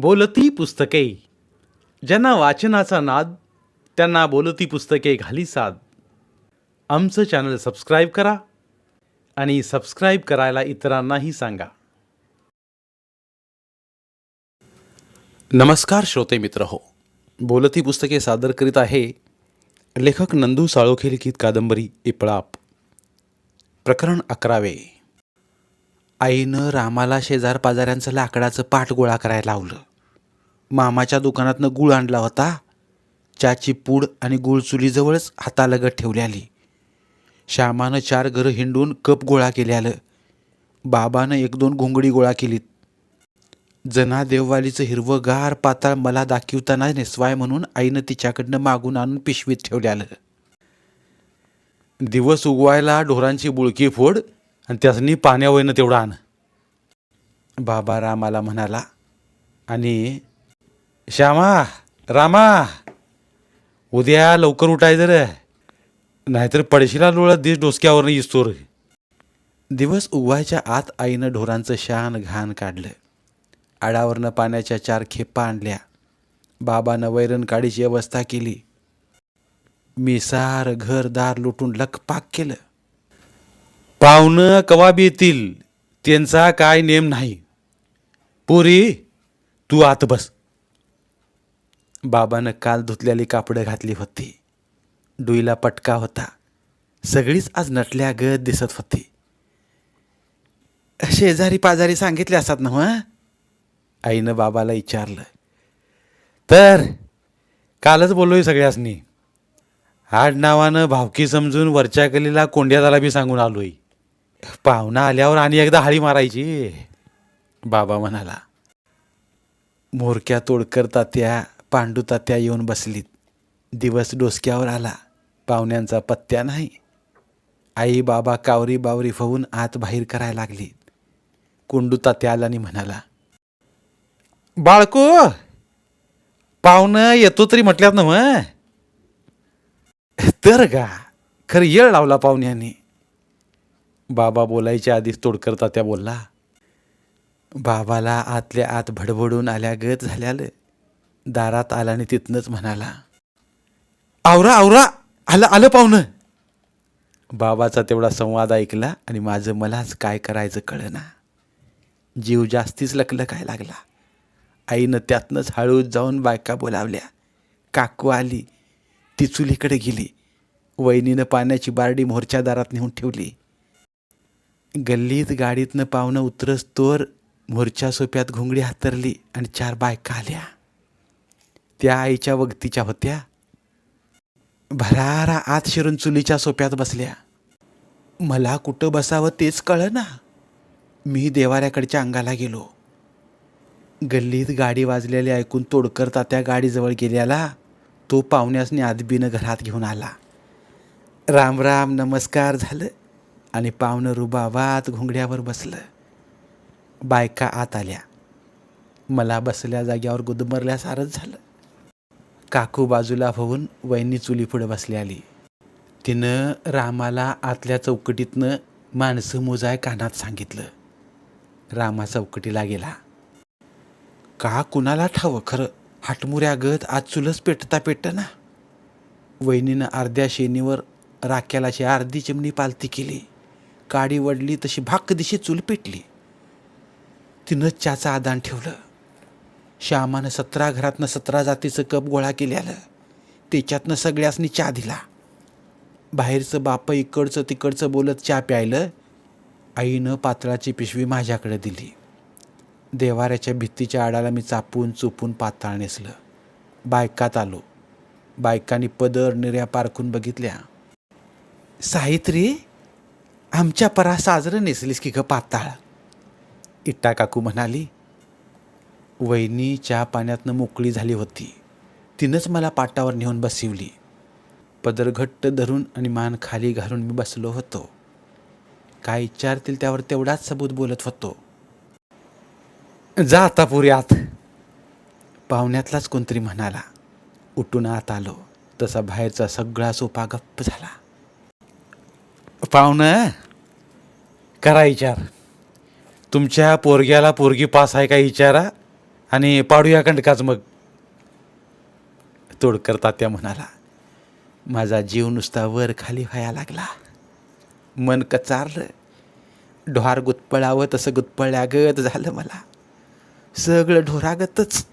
बोलती पुस्तके. ज्यांना वाचनाचा नाद त्यांना बोलती पुस्तके घाली साद. आमचं चॅनल सबस्क्राईब करा आणि सबस्क्राईब करायला इतरांनाही सांगा. नमस्कार श्रोते मित्र हो. बोलती पुस्तके सादर करीत आहे लेखक नंदू साळोखे लिखित कादंबरी इपळाप. प्रकरण अकरावे. आईनं रामाला शेजार पाजाऱ्यांचं लाकडाचं पाठ गोळा करायला लावलं. मामाच्या दुकानातनं गुळ आणला होता. चाची पूड आणि गुळ चुलीजवळच हातालगत ठेवल्याली श्यामानं चार घरं हिंडून कप गोळा केल्यालं बाबानं एक दोन घोंगडी गोळा केलीत. जना देववालीचं हिरवं गार पाताळ मला दाखवताना नेसवाय म्हणून आईनं तिच्याकडनं मागून आणून पिशवीत ठेवल्यालं दिवस उगवायला ढोरांची बुळकी फोड आणि त्यासनी पाण्यावयनं तेवढं आण. बाबा रामाला म्हणाला आणि श्यामा रामा उद्या लवकर उठायचं रे. नाहीतर पडशीला लोळत दिस डोसक्यावरनं इसतोर. दिवस उगवायच्या आत आईनं ढोरांचं शान घाण काढलं. आडावरनं पाण्याच्या चार खेपा आणल्या. बाबानं वैरण काडीची अवस्था केली. मी सार घरदार लुटून लकपाक केलं. पाहुणं कवाब येतील त्यांचा काय नेम नाही. पुरी तू आत बस. बाबानं काल धुतलेली कापडं घातली होती. डुईला पटका होता. सगळीच आज नटल्या गत दिसत होती. शेजारी पाजारी सांगितले असतात ना हो, हं? आईनं बाबाला विचारलं. तर कालच बोललोय सगळ्यासनी. हाड नावानं भावकी समजून वरच्या कलीला कोंड्यादाला बी सांगून आलोय. पाहुणा आल्यावर आणि एकदा हाळी मारायची बाबा म्हणाला. मोरक्या तोडकर तात्या पांडू तात्या येऊन बसलीत. दिवस डोसक्यावर आला. पाहुण्यांचा पत्त्या नाही. आई बाबा कावरी बावरी फवून आत बाहेर करायला लागली. कुंडू तात्या आला आणि म्हणाला बाळको पाहुणं येतो तरी म्हटल्यात ना मग तर का खरं येळ लावला पाहुण्याने. बाबा बोलायच्या आधीच तोडकर तात्या बोलला बाबाला आतल्या आत भडभडून आल्या गत झाल्यालं. दारात आला आणि तिथनंच म्हणाला आवरा आवरा आलं आलं पाहुणं. बाबाचा तेवढा संवाद ऐकला आणि माझं मलाच काय करायचं कळना. जीव जास्तीच लकलकाय लागला. आईनं त्यातनंच हळूच जाऊन बायका बोलावल्या. काकू आली. ती चुलीकडे गेली. वहिनीनं पाण्याची बारडी मोर्च्या दारात नेऊन ठेवली. गल्लीत गाडीतनं पाहुणं उतरस तोर मोर्चा सोप्यात घोंगडी हातरली आणि चार बायका आल्या. त्या आईच्या वगतीच्या होत्या. भरारा आत शिरून चुलीच्या सोप्यात बसल्या. मला कुठं बसावं तेच कळना. मी देवाऱ्याकडच्या अंगाला गेलो. गल्लीत गाडी वाजलेली ऐकून तोडकर तात्या गाडीजवळ गेल्याला तो पाहुण्यासनी आदबीनं घरात घेऊन आला. राम राम नमस्कार झालं आणि पाहुणं रुबाबात घोंगड्यावर बसलं. बायका आत आल्या. मला बसल्या जाग्यावर गुदमरल्यासारच झालं. काकू बाजूला होऊन वहिनी चुलीपुढे बसली आली. तिनं रामाला आतल्या चौकटीतनं माणसं मोजाय कानात सांगितलं. रामा चौकटीला गेला. का कुणाला ठावं खरं? हाटमुऱ्या गत आज चुलच पेटता पेटतं ना वहिनीनं अर्ध्या शेनीवर राख्यालाची अर्धी चिमणी पालती केली. काडी वडली तशी भाक्क दिशी चूल पेटली. तिनं चहाचं आदान ठेवलं. श्यामानं सतरा घरातनं सतरा जातीचं कप गोळा केल्यालं. त्याच्यातनं सगळ्यासनी चहा दिला. बाहेरचं बाप इकडचं तिकडचं बोलत चहा प्यायलं. आईनं पातळाची पिशवी माझ्याकडे दिली. देवाऱ्याच्या भित्तीच्या आडाला मी चापून चुपून पाताळ नेसलं. बायकात आलो. बायकांनी पदर निर्या पारखून बघितल्या. साहित्री आमच्या परा साजरं नेसलीस की ग पाताळ? इट्टा काकू म्हणाली. वहिनी चहा पाण्यातनं मोकळी झाली होती. तिनंच मला पाटावर नेऊन बसवली. पदर घट्ट धरून आणि मान खाली घालून मी बसलो होतो. काय विचारतील त्यावर तेवढाच सबूत बोलत होतो. जा आता पुरी आत. पाहुण्यातलाच कोणतरी म्हणाला. उठून आत आलो. तसा बाहेरचा सगळा सोपा गप्प झाला. पाहुणं करा विचार. तुमच्या पोरग्याला पोरगी पास आहे का विचारा. आणि पाडूया कंडकाच मग. तोडकर तात्या म्हणाला माझा जीव नुसता वर खाली व्हायला लागला. मन कचारलं. ढोहार गुतपळावं तसं गुतपळल्यागत झालं मला. सगळं ढोरागतच.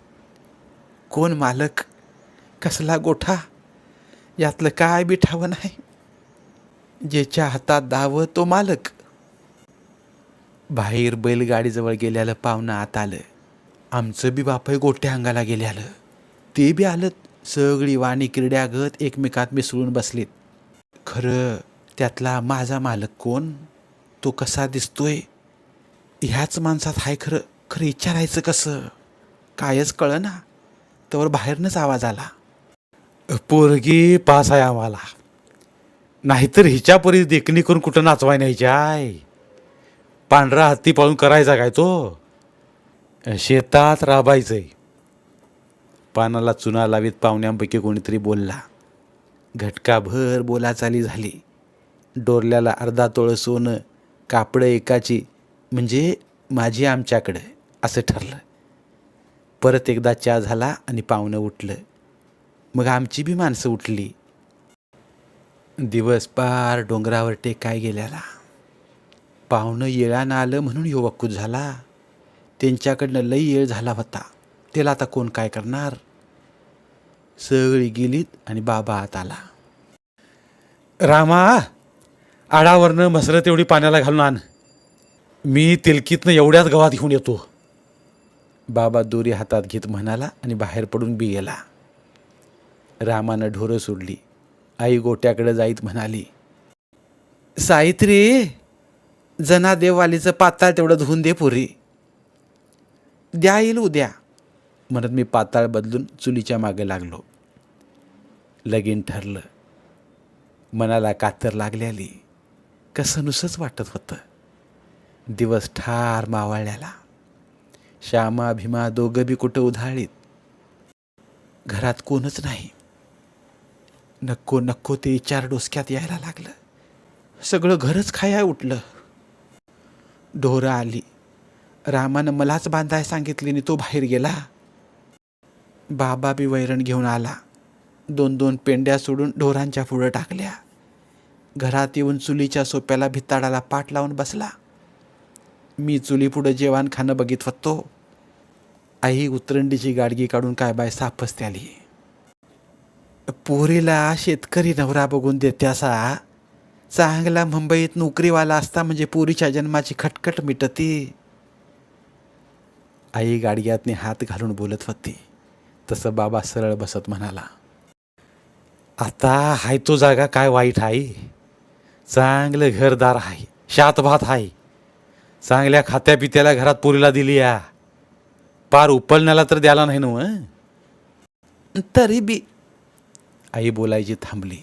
कोण मालक? कसला गोठा? यातलं काय बिठावं नाही? ज्याच्या हातात दावं तो मालक. बाहेर बैलगाडीजवळ गेल्यालं पाहुणं आत आलं. आमचं बी बापय गोट्या अंगाला गेले आलं. ते बी आलं सगळी वाणी किरड्यागत एकमेकात मिसळून बसलीत. खरं त्यातला माझा मालक कोण? तो कसा दिसतोय? ह्याच माणसात हाय खरं खरं विचारायचं कसं? कायच कळना. तर बाहेरनंच आवाज आला. पोरगी पास आहे आम्हाला. नाहीतर हिच्या परी देखणी करून कुठं नाचवाय न्यायची आहे पांढरा हत्ती पाळून करायचा काय तो? शेतात राबायचंय. पानाला चुना लावीत पाहुण्यांपैकी कोणीतरी बोलला घटकाभर बोलाचाली झाली. डोरल्याला अर्धा तोळं सोनं कापडं एकाची म्हणजे माझी आमच्याकडं असं ठरलं. परत एकदा चहा झाला आणि पाहुणं उठलं. मग आमची बी माणसं उठली. दिवस पार डोंगरावर टेकाय गेल्याला. पाहुणं येळानं आलं म्हणून यो वक्कूत झाला. त्यांच्याकडनं लई येळ झाला होता. त्याला आता कोण काय करणार? सगळी गेलीत आणि बाबा आत आला. रामा आडावरनं म्हसरं तेवढी पाण्याला घालून आण. मी तिलकीतनं एवढ्याच गवात घेऊन येतो. बाबा दोरी हातात घेत म्हणाला आणि बाहेर पडून बी गेला. रामानं ढोरं सोडली. आई गोट्याकडे जाईत म्हणाली सावित्री जना देववालीचं पाताळ तेवढं धुवून दे पुरी. द्या येईल उद्या. म्हणत मी पाताळ बदलून चुलीच्या मागे लागलो. लगीन ठरलं. मनाला कातर लागल्याली कसं नुसंच वाटत होतं. दिवस ठार मावळल्याला. श्यामा भीमा दोघं बी कुठं उधाळीत. घरात कोणच नाही. नको नको ते चार डोसक्यात यायला लागलं. सगळं घरच खाया उठलं. ढोरं आली. रामानं मलाच बांधाय सांगितली आणि तो बाहेर गेला. बाबा बी वैरण घेऊन आला. दोन दोन पेंड्या सोडून ढोरांच्या पुढं टाकल्या. घरात येऊन चुलीच्या सोप्याला भिताडाला पाठ लावून बसला. मी चुली पुढं जेवण खाणं बघित होतो आई उतरंडीची गाडगी काढून काय बाय साफच त्याली पोरीला शेतकरी नवरा बघून देत्यासा. चांगला मुंबईत नोकरीवाला असता म्हणजे पोरीच्या जन्माची खटखट मिटती. आई गाडग्यातने हात घालून बोलत होती. तसं बाबा सरळ बसत म्हणाला आता हाय तो जागा काय वाईट आहे चांगलं घरदार आहे शात भात आहे चांगल्या खात्या पित्याला घरात पोरीला दिली या. पार उपलण्याला तर द्याला नाही ना तरी बी. आई बोलायची थांबली.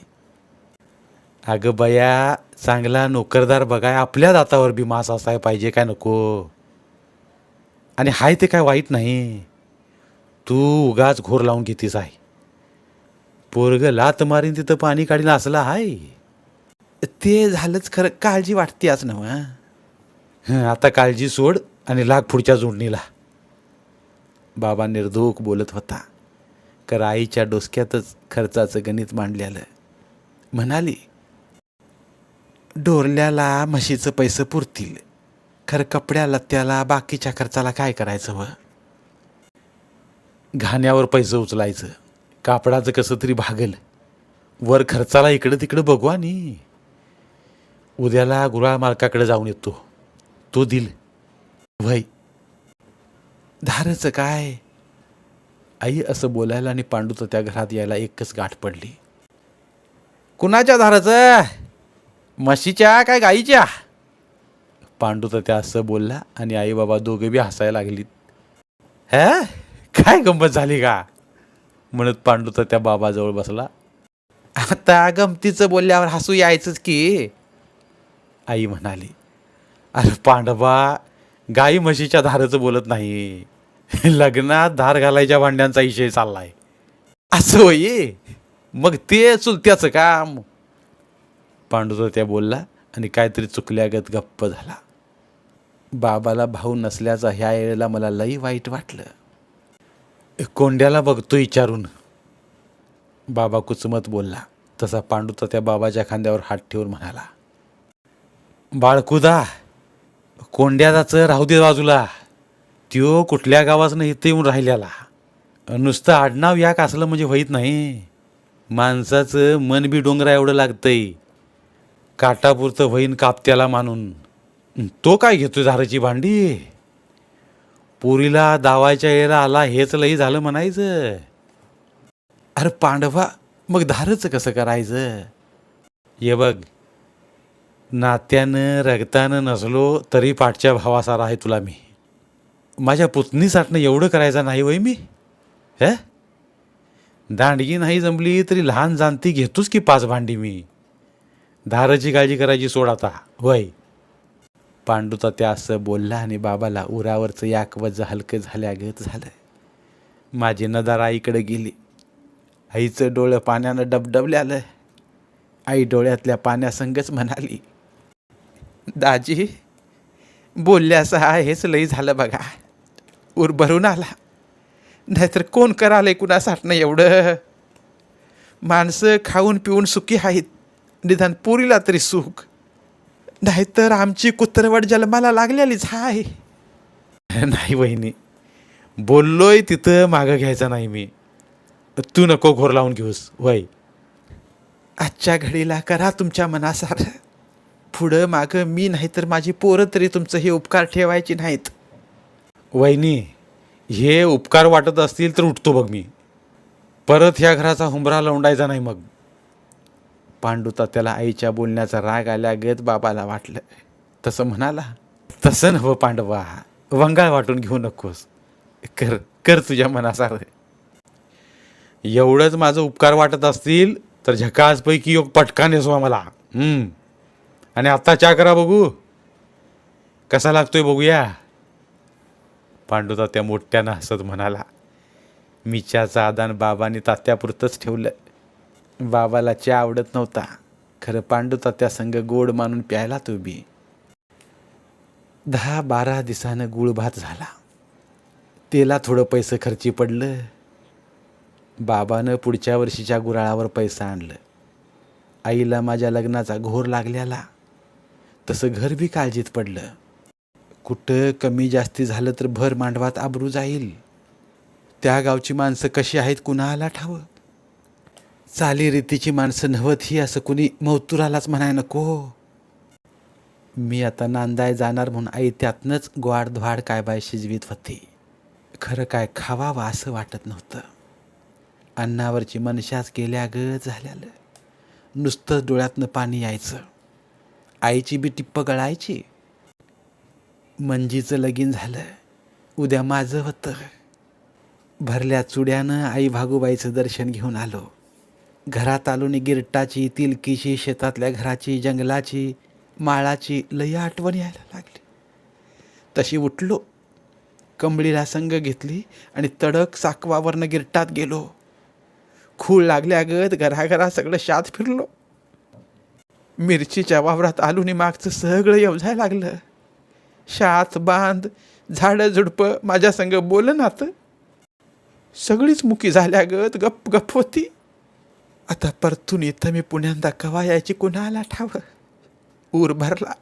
अगं बया चांगला नोकरदार बघाय आपल्या दातावर बी मास असाय पाहिजे काय नको? आणि हाय ते काय वाईट नाही. तू उगाच घोर लावून घेतीस आहे. पोरग लात मारीन तिथं पाणी काढीन असला हाय. ते झालंच खरं काळजी वाटते आज ना हं, आता काळजी सोड आणि लाग पुढच्या जोडणीला. बाबा निर्धोक बोलत होता. कर आईच्या डोसक्यातच खर्चाचं गणित मांडलेलं. म्हणाली डोरल्याला म्हशीचं पैसे पुरतील. खरं कपड्याला त्याला बाकीच्या खर्चाला काय करायचं व घाण्यावर पैसे उचलायचं. कापडाचं कसं तरी भागल. वर खर्चाला इकडं तिकडं बघू आणि उद्याला गुराळ मालकाकडे जाऊन येतो. तो दिल. वय धारचं काय? आई असं बोलायला आणि पांडू तर त्या घरात यायला एकच गाठ पडली. कुणाच्या धाराचं? म्हशीच्या काय गाईच्या? पांडू तर त्या असं बोलला आणि आई बाबा दोघे बी हसायला लागलीत. हे? काय गंमत झाली का? म्हणत पांडू तर त्या बाबाजवळ बसला. आता गमतीचं बोलल्यावर हसू यायचंच की. आई म्हणाली अरे पांडवा गाई म्हशीच्या धाराचं बोलत नाही. लग्नात धार घालायच्या भांड्यांचा विषय चाललाय. असं होई? मग ते चुलत्याचं काम. पांडू तर त्या बोलला आणि काहीतरी चुकल्यागत गप्प झाला. बाबाला भाऊ नसल्याचा ह्या वेळेला मला लई वाईट वाटलं. कोंड्याला बघतो विचारून. बाबा कुचमत बोलला. तसा पांडू तर त्या बाबाच्या खांद्यावर हात ठेवून म्हणाला बाळकुदा कोंड्याचं राहू दे बाजूला. त्यो कुठल्या गावाचं इथं येऊन राहिल्याला. नुसतं आडनाव याक असलं म्हणजे होईत नाही. माणसाचं मन बी डोंगरा एवढं लागतंय. काटापुरतं होईन कापत्याला मानून. तो काय घेतोय झाडाची भांडी? पुरीला दावायच्या येला आला हेच लई झालं म्हणायचं. अरे पांडवा मग धारचं कसं करायचं? ये बघ नात्यानं रगतानं नसलो तरी पाठच्या भावासारा आहे तुला मी. माझ्या पुतणीसाठनं एवढं करायचं नाही वय मी. हे? दांडगी नाही जमली तरी लहान जाणती घेतोच की पाच भांडी मी? धाराची काळजी करायची सोड आता वय. पांडूचा त्या असं बोलला आणि बाबाला उरावरचं याकवज हलकं झाल्यागत झालं माझी नदार आईकडे गेली. आईचं डोळं पाण्यानं डबडबल्यालं आई डोळ्यातल्या पाण्यासंगच म्हणाली दाजी बोलल्यास हा हेच लई झालं बघा. उर भरून आला. नाहीतर कोण करालंय कुणासाठनं एवढं? माणसं खाऊन पिऊन सुखी आहेत. निदान पुरीला तरी सुख. नाहीतर आमची कुत्रवड जन्माला लागलेलीच हाय नाही वहिनी बोललोय तिथं मागं घ्यायचं नाही मी. तू नको घोर लावून घेऊस वय. आजच्या घडीला करा तुमच्या मनासार. पुढं मागं मी नाही तर माझी पोरं तरी तुमचं हे उपकार ठेवायची नाहीत. वहिनी हे उपकार वाटत असतील तर उठतो बघ मी. परत ह्या घराचा हुंबरा लवंडायचा नाही मग. पांडुता त्याला आईच्या बोलण्याचा राग आल्या गत बाबाला वाटलं. तसं म्हणाला तसं नवं पांडवा वंगाळ वाटून घेऊ नकोस. कर कर तुझ्या मनासार एवढंच माझं उपकार वाटत असतील तर झकासपैकी योग पटका येसो मला आणि आत्ता चा करा बघू. कसा लागतोय बघूया. पांडुता त्या मोठ्यानं हसत म्हणाला मी आदान बाबांनी तात्यापुरतंच ठेवलं. बाबाला चहा आवडत नव्हता. खरं पांडू त्या संग गोड मानून प्यायला तो बी. दहा बारा दिसानं गुळ भात झाला. तेला थोडं पैसे खर्ची पडलं. बाबानं पुढच्या वर्षीच्या गुराळावर पैसा आणलं. आईला माझ्या लग्नाचा घोर लागल्याला तसं घर बी काळजीत पडलं. कुठं कमी जास्ती झालं तर भर मांडवात आबरू जाईल. त्या गावची माणसं कशी आहेत कुणाला ठावं? चालीरीतीची माणसं नव्हत ही असं कुणी मौतुरालाच म्हणाय नको. मी आता नांदाय जाणार म्हणून आई त्यातनंच ग्वाड ध्वाड काय बाय शिजवीत होती. खरं काय खावावं असं वाटत नव्हतं. अन्नावरची मनशाच गेल्या ग झाल्यालं. नुसतं डोळ्यातनं पाणी यायचं. आईची बी टिप्प गळायची. मंजीचं लगीन झालं. उद्या माझं होतं. भरल्या चुड्यानं आई भागूबाईचं दर्शन घेऊन आलो. घरात आलोनी गिरटाची तिलकीची शेतातल्या घराची जंगलाची माळाची लई आठवण यायला लागली. तशी उठलो कंबळीला संग घेतली आणि तडक साकवावरनं गिरटात गेलो. खूळ लागल्यागत घराघरा सगळं शात फिरलो. मिरचीच्या वावरात आलोनी मागचं सगळं येवजाय लागलं. शात बांध झाडं झुडपं माझ्या संग बोलनात. सगळीच मुकी झाल्यागत गप गप होती. आता परतून इथं मी पुण्यांदा कवा यायची कुणाला ठाव? ऊर भरला.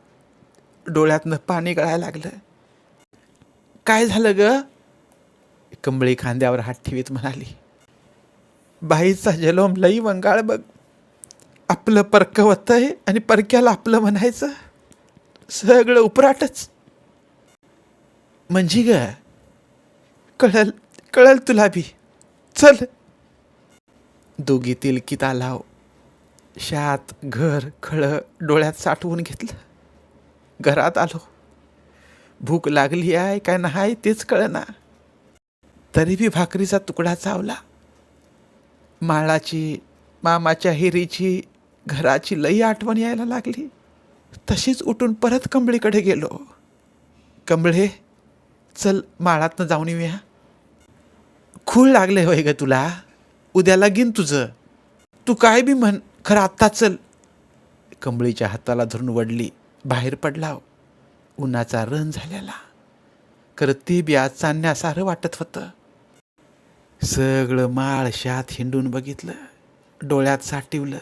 डोळ्यातनं पाणी गळायला लागलं. काय झालं ग? कंबळी खांद्यावर हात ठेवीत म्हणाली. बाईचा जलोम लई वंगाळ बघ. आपलं परकं होतंय आणि परक्याला आपलं म्हणायचं. सगळं उपराटच. म्हणजे ग? कळल कळल तुला बी. चल. दोघी तिलकीत आलाव शात घर खळं डोळ्यात साठवून घेतलं. घरात आलो. भूक लागली आहे काय नाही तेच कळना. तरी बी भाकरीचा तुकडा चावला. माळाची मामाच्या हिरीची घराची लई आठवण यायला लागली. तशीच उठून परत कंबळीकडे गेलो. कंबळे चल माळातनं जाऊन येऊया. खूळ लागले होय ग तुला? उद्या लागीन तुझं. तू काय बी म्हण खरं आत्ता चल. कंबळीच्या हाताला धरून वडली बाहेर पडलाव हो. उन्हाचा रण झालेला. खरं ते बी आज चांदण्यासारं वाटत होतं. सगळं माळ शात हिंडून बघितलं डोळ्यात साठवलं.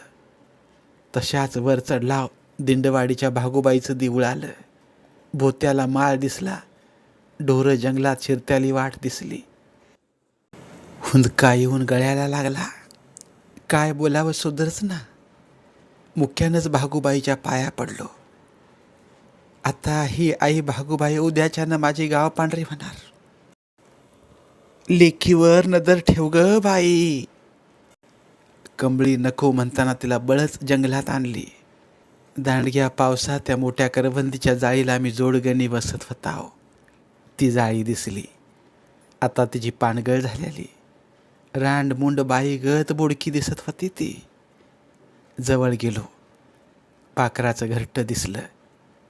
तशाच वर चढलाव हो, दिंडवाडीच्या भागोबाईचं देऊळ आलं. भोत्याला माळ दिसला ढोरं जंगलात शिरत्याली वाट दिसली. हुंदका येऊन गळ्याला लागला? काय बोलावं सुधरच ना. मुख्यानंच भागूबाईच्या पाया पडलो. आता ही आई भागूबाई उद्याच्यानं माझी गाव पांढरी होणार. लेखीवर नजर ठेव ग बाई. कंबळी नको म्हणताना तिला बळच जंगलात आणली. दांडग्या पावसात त्या मोठ्या करवंदीच्या जाळीला मी जोडगणी बसत होताव. ती जाळी दिसली. आता तिची पानगळ झालेली. रांड मुंड बाई गत बोडकी दिसत होती ती. जवळ गेलो. पाखराचं घरटं दिसलं.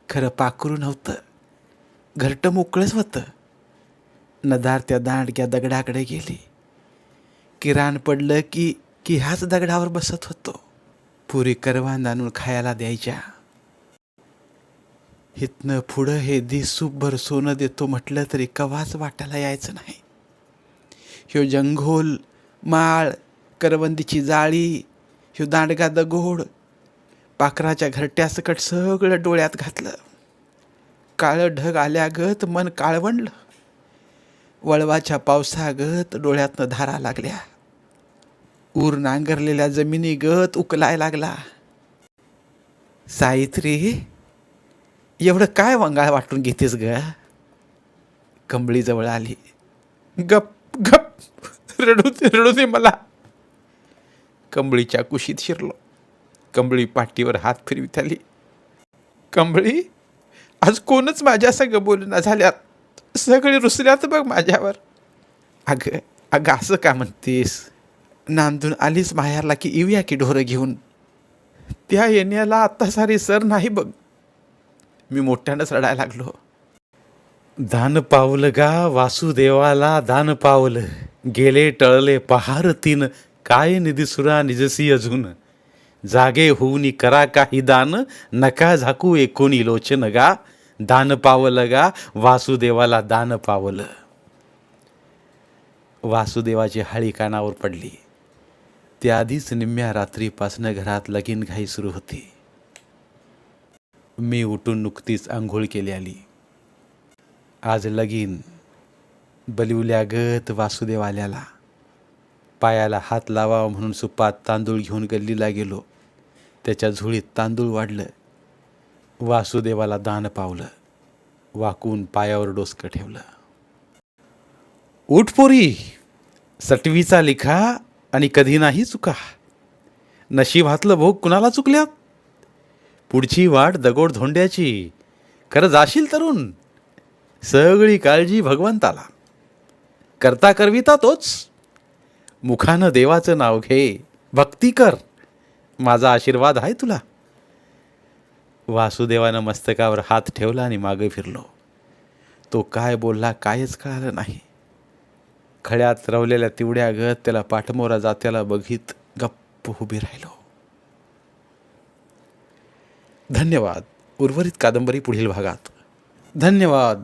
खरं पाखरू नव्हतं. घरटं मोकळंच होतं. नदार त्या दांडक्या दगडाकडे गेली. किराण पडलं की की ह्याच दगडावर बसत होतो. पुरी करवांद आणून खायला द्यायच्या. हितनं पुढं हे दिसूपभर सोनं देतो म्हटलं तरी कवाच वाटायला यायचं नाही. ह्यो जंगोल माळ करवंदीची जाळी ह्यो दांडगा दगोड पाखराच्या घरट्यासकट सगळं डोळ्यात घातलं. काळं ढग आल्यागत मन काळवणलं वळवाच्या पावसागत डोळ्यातनं धारा लागल्या. ऊर नांगरलेल्या जमिनी गत उकलाय लागला. सावित्री एवढं काय वंगाळ वाटून घेतेस ग? कंबळीजवळ आली. गप गप! रडू दे रडू दे मला. कंबळीच्या कुशीत शिरलो. कंबळी पाठीवर हात फिरवीत आली. कंबळी आज कोणच माझ्या संग बोलना झाल्यात? सगळे रुसल्यात बघ माझ्यावर. अगं अगं असं का म्हणतेस? नांदून आलीच माहेरला की येऊया की ढोरं घेऊन? त्या येण्याला आत्ता सारी सर नाही बघ. मी मोठ्यानंच रडायला लागलो. दान पावलं गा वासुदेवाला दान पावलं. गेले टळले पहार तीन. काय निधिसुरा निजसी अजून? जागे होऊनी करा काही दान नका झाकू एकोणी लोचन गा. दान पावलं गा वासुदेवाला दान पावलं. वासुदेवाची हाळी कानावर पडली. त्याआधीच निम्म्या रात्रीपासनं घरात लगीन घाई सुरू होती. मी उठून नुकतीच आंघोळ केली आली. आज लगीन. बलिवल्यागत वासुदेव आल्याला पायाला हात लावावा म्हणून सुपात तांदूळ घेऊन गल्लीला गेलो. त्याच्या झुळीत तांदूळ वाढलं. वासुदेवाला दान पावलं. वाकून पायावर डोसकं ठेवलं. उठपोरी सटवीचा लिखा आणि कधी नाही चुका. नशीब हातलं भोग कुणाला चुकल्यात? पुढची वाट दगोड धोंड्याची. खरं जाशील तरुण. सगळी काळजी भगवंताला. करता करविता तोच. मुखानं देवाचं नाव घे. भक्ती कर. माझा आशीर्वाद आहे तुला. वासुदेवानं मस्तकावर हात ठेवला आणि मागे फिरलो. तो काय बोलला कायच कळालं नाही. खड्यात रवलेल्या तिवड्या गत त्याला पाठमोरा जात्याला बघित गप्प उभी राहिलो. धन्यवाद. उर्वरित कादंबरी पुढील भागात. धन्यवाद.